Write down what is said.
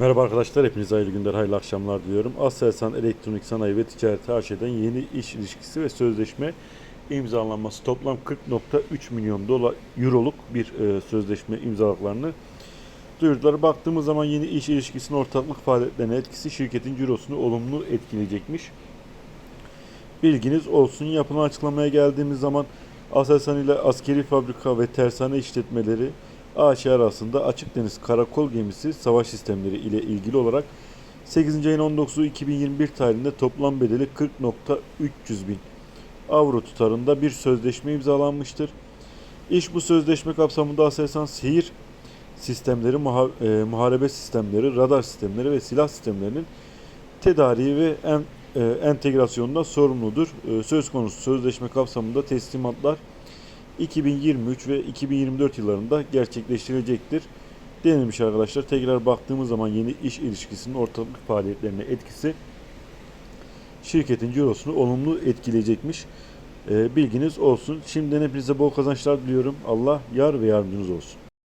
Merhaba arkadaşlar, hepinize hayırlı günler, hayırlı akşamlar diliyorum. Aselsan Elektronik Sanayi ve Ticaret AŞ'den yeni iş ilişkisi ve sözleşme imzalanması toplam 40.3 milyon dolar euroluk bir e, sözleşme imzaladıklarını duyurdular. Baktığımız zaman yeni iş ilişkisinin ortaklık faaliyetlerine etkisi şirketin cirosunu olumlu etkileyecekmiş. Bilginiz olsun. Yapılan açıklamaya geldiğimiz zaman Aselsan ile askeri fabrika ve tersane işletmeleri AŞ arasında açık deniz karakol gemisi savaş sistemleri ile ilgili olarak 8. ayın 19'u 2021 tarihinde toplam bedeli 40.300 bin avro tutarında bir sözleşme imzalanmıştır. İş bu sözleşme kapsamında Aselsan seyir sistemleri, muha- e, muharebe sistemleri, radar sistemleri ve silah sistemlerinin tedariği ve en, e, entegrasyonunda sorumludur. E, söz konusu sözleşme kapsamında teslimatlar 2023 ve 2024 yıllarında gerçekleştirilecektir denilmiş arkadaşlar. Tekrar baktığımız zaman yeni iş ilişkisinin ortaklık faaliyetlerine etkisi şirketin cirosunu olumlu etkileyecekmiş. E, bilginiz olsun. Şimdiden hepinize bol kazançlar diliyorum. Allah yar ve yardımcınız olsun.